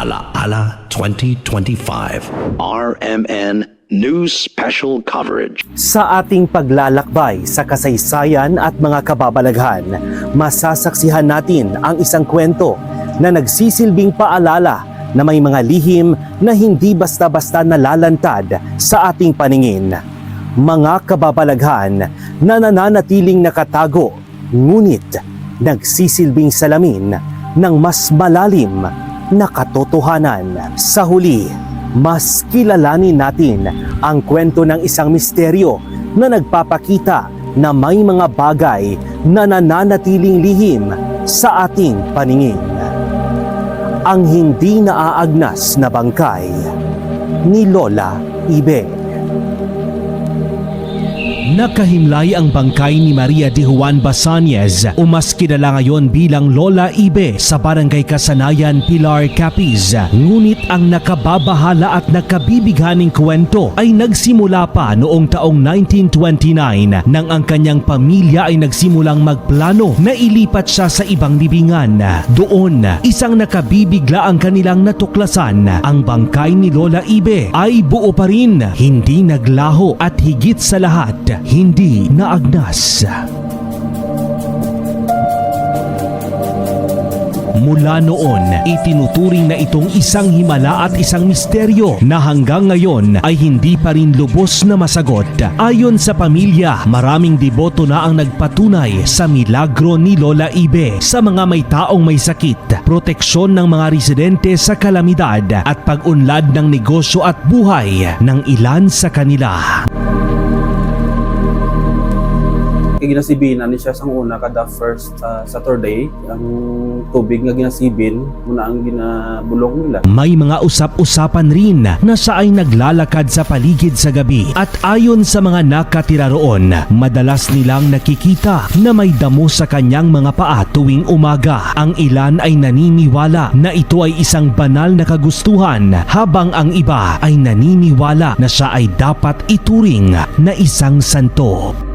Alaala 2025 RMN News Special Coverage. Sa ating paglalakbay sa kasaysayan at mga kababalaghan, masasaksihan natin ang isang kwento na nagsisilbing paalala na may mga lihim na hindi basta-basta nalalantad sa ating paningin. Mga kababalaghan na nananatiling nakatago, ngunit nagsisilbing salamin ng mas malalim na katotohanan. Sa huli, mas kilalanin natin ang kwento ng isang misteryo na nagpapakita na may mga bagay na nananatiling lihim sa ating paningin. Ang hindi naaagnas na bangkay ni Lola Ibe. Nakahimlay ang bangkay ni Maria de Juan Basanyez o mas kilala ngayon bilang Lola Ibe sa Barangay Kasanayan, Pilar, Capiz. Ngunit ang nakababahala at nakabibighaning kwento ay nagsimula pa noong taong 1929 nang ang kanyang pamilya ay nagsimulang magplano na ilipat siya sa ibang libingan. Doon, isang nakabibigla ang kanilang natuklasan. Ang bangkay ni Lola Ibe ay buo pa rin, hindi naglaho at higit sa lahat, hindi naagnas. Mula noon, itinuturing na itong isang himala at isang misteryo na hanggang ngayon ay hindi pa rin lubos na masagot. Ayon sa pamilya, maraming deboto na ang nagpatunay sa milagro ni Lola Ibe sa mga may taong may sakit, proteksyon ng mga residente sa kalamidad at pag-unlad ng negosyo at buhay ng ilan sa kanila. Kay ginasibin ani siya sang una kada first uh, Saturday ang tubig nga ginasibin muna ang ginabulong nila May mga usap-usapan rin na siya ay naglalakad sa paligid sa gabi at ayon sa mga nakatira roon, madalas nilang nakikita na may damo sa kanyang mga paa tuwing umaga. Ang ilan ay naniniwala na ito ay isang banal na kagustuhan habang ang iba ay naniniwala na siya ay dapat ituring na isang santo.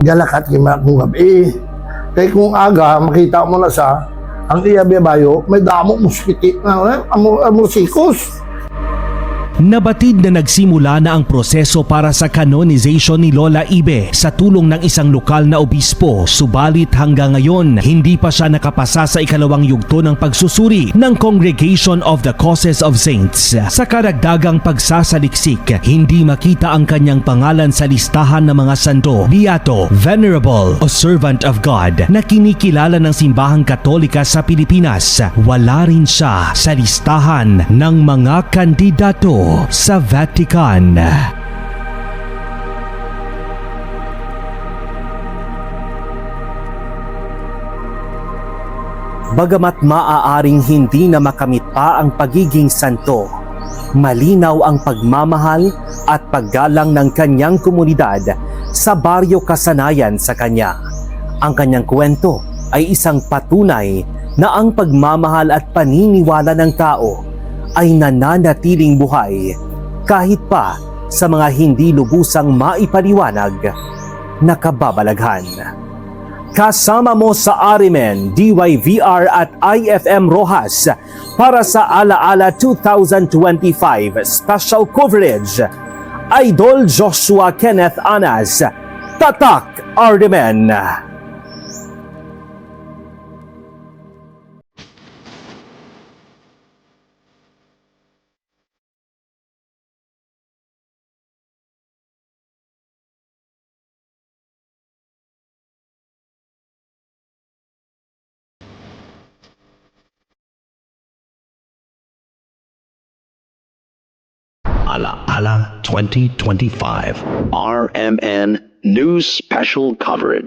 Galakat kima kung gabi. Kaya kung aga, makita mo na sa ang iya bayo, may damo muskiti na, eh, amo, amo sikos. Nabatid na nagsimula na ang proseso para sa canonization ni Lola Ibe sa tulong ng isang lokal na obispo subalit hanggang ngayon hindi pa siya nakapasa sa ikalawang yugto ng pagsusuri ng Congregation of the Causes of Saints. Sa karagdagang pagsasaliksik, hindi makita ang kanyang pangalan sa listahan ng mga santo, beato, venerable o servant of God na kinikilala ng simbahang katolika sa Pilipinas. Wala rin siya sa listahan ng mga kandidato sa Vatican. Bagamat maaaring hindi na makamit pa ang pagiging santo, malinaw ang pagmamahal at paggalang ng kanyang komunidad sa baryo kasanayan sa kanya. Ang kanyang kwento ay isang patunay na ang pagmamahal at paniniwala ng tao ay nananatiling buhay kahit pa sa mga hindi lubusang maipaliwanag na kababalaghan. Kasama mo sa Arimen, DYVR at IFM Rojas para sa Alaala 2025 special coverage. Idol Joshua Kenneth Anas, Tatak Arimen. Alaala 2025 RMN News Special Coverage.